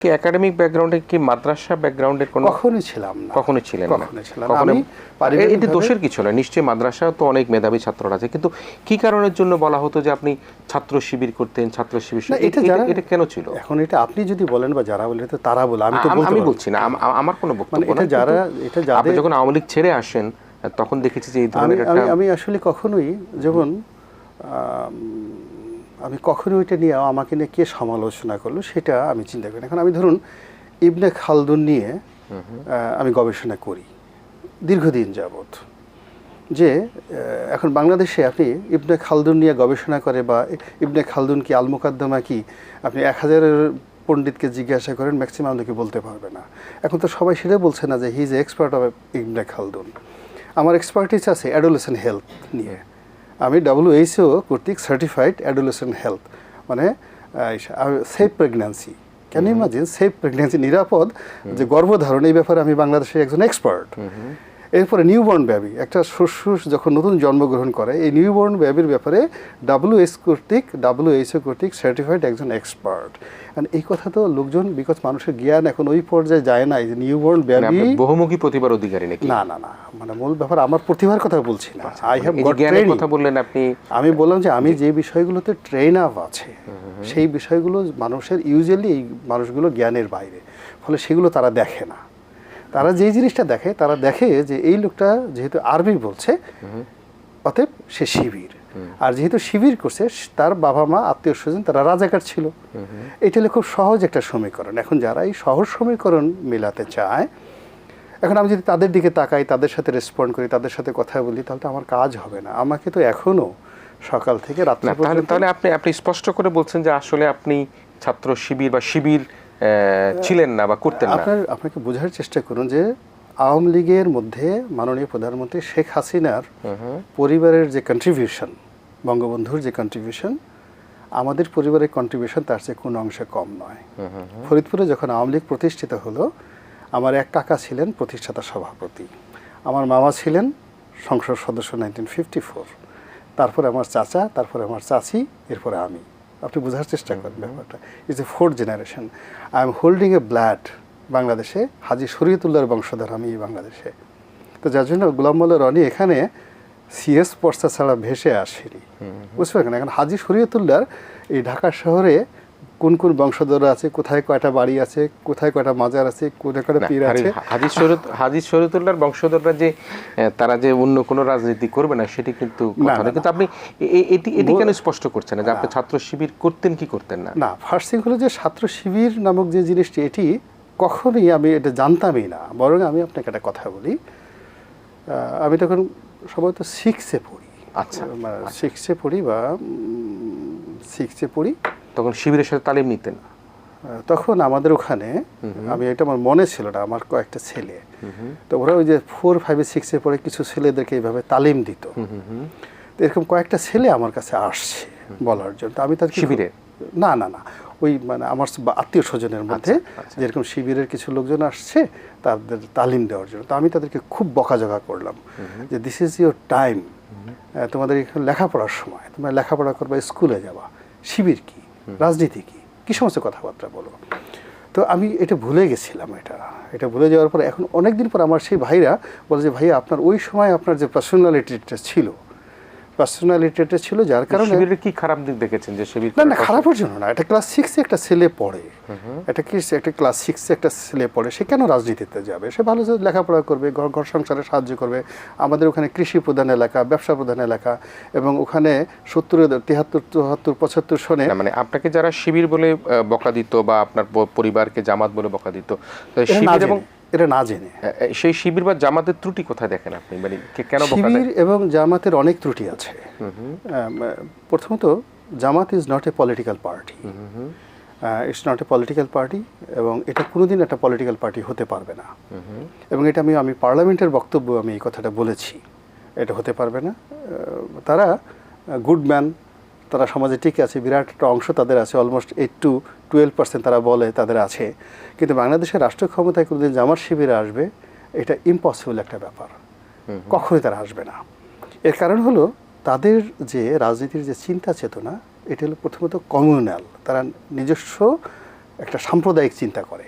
কি একাডেমিক ব্যাকগ্রাউন্ডে কি মাদ্রাসা ব্যাকগ্রাউন্ডের কোনো কখনোই ছিলাম না। কখনো ছিলেন না। কখনোই কখনো আমি এটি দোষের কিছু নয় নিশ্চয়ই মাদ্রাসা তো অনেক মেধাবী ছাত্ররা আছে। কিন্তু কি কারণের জন্য বলা হতো যে আপনি ছাত্র শিবির করতেন ছাত্র শিবির এটা এটা কেন ছিল? এখন এটা আপনি যদি বলেন বা যারা বলেন তারা বলে। আমি তো আম- বলছি না। আম- আম- আমার কোনো বক্তব্য মানে এটা যারা এটা আপনি যখন আওয়ামী লীগ ছেড়ে আসেন তখন দেখেছি যে এই ধরনের আমি একটা আমি আসলে কখনোই যেমন আম, কখনো ওইটা নিয়ে আমাকে নিয়ে কে সমালোচনা করল সেটা আমি চিন্তা করি না। এখন আমি ধরুন ইবনে খালদুন নিয়ে আমি গবেষণা করি দীর্ঘদিন যাবৎ যে এখন বাংলাদেশে আপনি ইবনে খালদুন নিয়ে গবেষণা করে বা ইবনে খালদুন কি আল মুকাদ্দমা কি আপনি এক হাজারের পণ্ডিতকে জিজ্ঞাসা করেন ম্যাক্সিমাম লোকে বলতে পারবে না। এখন তো সবাই সেটা বলছে না যে he is expert of Ibn Khaldun. আমার এক্সপার্টিস আছে অ্যাডোলেসেন্ট হেলথ নিয়ে। আমি ডাব্লিউএইচও কর্তৃক সার্টিফাইড অ্যাডোলেশন হেলথ মানে safe pregnancy can imagine safe pregnancy নিরাপদ? যে গর্ভধারণ এই ব্যাপারে আমি বাংলাদেশে একজন এক্সপার্ট এরপরে নিউবর্ন ব্যাবি একটা শস্য যখন নতুন জন্মগ্রহণ করে এই নিউবর্ন ব্যাবির ব্যাপারে ডাব্লিউএস কর্তৃক ডাব্লিউএইচও কর্তৃক সার্টিফাইড একজন এক্সপার্ট এই কথা তো লোকজন বিকজ মানুষের জ্ঞান এখন ওই পর্যায়ে যায় না যে নিউবর্ন মানে বেবি বহুমুখী প্রতিভার অধিকারী নাকি? না না না মানে মূল ব্যাপার আমার প্রতিভার কথা বলছি না। আই হ্যাভ গট ট্রেনিং কথা বললেন আপনি আমি বললাম যে আমি যে বিষয়গুলোতে ট্রেন আপ আছে সেই বিষয়গুলো মানুষের ইউজুয়ালি এই মানুষগুলো জ্ঞানের বাইরে। ফলে সেগুলো তারা দেখে না। তারা যেই জিনিসটা দেখে তারা দেখে যে এই লোকটা যেহেতু আরবি বলছে অতএব সে শিবির। আর যেহেতু শিবির করছে তার বাবা মা আত্মীয় স্বজন তারা রাজাকার ছিল। এটা হলো খুব সহজ একটা সমীকরণ। এখন যারা এই সহজ সমীকরণ মেলাতে চায় এখন আমি যদি তাদের দিকে তাকাই তাদের সাথে রেসপন্ড করি তাদের সাথে কথা বলি তাহলে তো আমার কাজ হবে না। আমাকে তো এখনও সকাল থেকে রাত্রি তাহলে আপনি আপনি স্পষ্ট করে বলছেন যে আসলে আপনি ছাত্র শিবির বা শিবির ছিলেন না বা করতেন না। আপনার আপনাকে বোঝার চেষ্টা করুন যে আওয়ামী লীগের মধ্যে মাননীয় প্রধানমন্ত্রী শেখ হাসিনার পরিবারের যে কন্ট্রিবিউশন বঙ্গবন্ধুর যে কন্ট্রিবিউশন আমাদের পরিবারের কন্ট্রিবিউশন তার চেয়ে কোনো অংশে কম নয়। ফরিদপুরে যখন আওয়ামী লীগ প্রতিষ্ঠিত হলো আমার এক কাকা ছিলেন প্রতিষ্ঠাতা সভাপতি। আমার মামা ছিলেন সংসদ সদস্য নাইনটিন ফিফটি ফোর তারপরে আমার চাচা তারপরে আমার চাচি এরপরে আমি। আপনি বোঝার চেষ্টা করেন ব্যাপারটা। Is a fourth generation I am holding a blood বাংলাদেশে হাজি শরীয়তুল্লাহর বংশধর আমি এই বাংলাদেশে। তো যার জন্য গোলাম মোল্লা রনি এখানে সিএস পর্সা ছাড়া ভেসে আসেনি। বুঝতে পারেন এখন হাজি শরীয়তুল্লাহর এই ঢাকা শহরে কোন কোন বংশধর আছে কোথায় কয়টা বাড়ি আছে কোথায় কয়টা মাজার আছে কোথায় কয়টা পীর আছে? হাজি শরীয়ত হাজি শরীয়তুল্লাহর বংশধররা যে তারা যে অন্য কোনো রাজনীতি করবে না সেটি কিন্তু কথা না, কিন্তু আপনি এটি এটি কেন স্পষ্ট করছেন না যে আপনি ছাত্র শিবির করতেন কি করতেন না? না ফার্স্ট থিং হলো যে ছাত্র শিবির নামক যে জিনিসটি এটি কখনোই আমি এটা জানতামই না। বরং আমি আপনাকে একটা কথা বলি। আমি তখন সম্ভবত সিক্সে পড়ি। আচ্ছা। সিক্সে পড়ি বা সিক্সে পড়ি। তখন শিবিরের সাথে তালিম নিতেন। তখন আমাদের ওখানে আমি এটা আমার মনে ছিল না আমার কয়েকটা ছেলে। তো ওরা ওই যে ফোর ফাইভে সিক্সে পড়ে কিছু ছেলেদেরকে এইভাবে তালিম দিত। তো এরকম কয়েকটা ছেলে আমার কাছে আসছে বলার জন্য। তো আমি তার শিবিরে? না না না। ওই মানে আমার আত্মীয় স্বজনের মধ্যে আচ্ছা। যেরকম শিবিরের কিছু লোকজন আসছে তাদের তালিম দেওয়ার জন্য। তো আমি তাদেরকে খুব বকাঝকা করলাম যে দিস ইজ ইউর টাইম তোমাদের এখানে লেখাপড়ার সময় তোমরা লেখাপড়া করবা স্কুলে যাবা। শিবির কি? রাজনীতি কী? কী সমস্ত কথাবার্তা বলো? তো আমি এটা ভুলে গেছিলাম এটা। এটা ভুলে যাওয়ার পর এখন অনেক দিন পর আমার সেই ভাইরা বলে যে, ভাইয়া, আপনার ওই সময় আপনার যে পার্সোনালিটিটা ছিল পার্সোনালিটিটা ছিল যার কারণে শিবিরের কি খারাপ দিক দেখেছেন যে শিবির না না খারাপের জন্য না এটা ক্লাস সিক্সে একটা ছেলে পড়ে। এটা কি একটা ক্লাস সিক্সে একটা ছেলে পড়ে সে কেন রাজনীতিতে যাবে? সে ভালো লেখাপড়া করবে ঘর ঘর সংসারে সাহায্য করবে। আমাদের ওখানে কৃষি প্রধান এলাকা ব্যবসা প্রধান এলাকা এবং ওখানে সত্তর তিয়াত্তর চুয়াত্তর পঁচাত্তর সনে মানে আপনাকে যারা শিবির বলে বকা দিত বা আপনার পরিবারকে জামাত বলে বকা দিত শিবির এবং এটা না জেনে। সেই শিবির বা জামাতের ত্রুটি কোথায় দেখেন আপনি? মানে কেন শিবির এবং জামাতের অনেক ত্রুটি আছে। প্রথমত Jamaat is not a political party it's not a political party এবং এটা কোনোদিন একটা পলিটিক্যাল পার্টি হতে পারবে না। এবং এটা আমি আমি পার্লামেন্টের বক্তব্য আমি এই কথাটা বলেছি। এটা হতে পারবে না। তারা গুড ম্যান তারা সমাজে টিকে আছে বিরাট একটা অংশ তাদের আছে almost eight to twelve percent তারা বলে তাদের আছে। কিন্তু বাংলাদেশের রাষ্ট্র ক্ষমতায় কোনোদিন জামাত শিবিরে আসবে এটা ইম্পসিবল একটা ব্যাপার। কখনোই তারা আসবে না। এর কারণ হলো তাদের যে রাজনীতির যে চিন্তা চেতনা এটা হলো প্রথমত কমিউনাল তারা নিজস্ব একটা সাম্প্রদায়িক চিন্তা করে।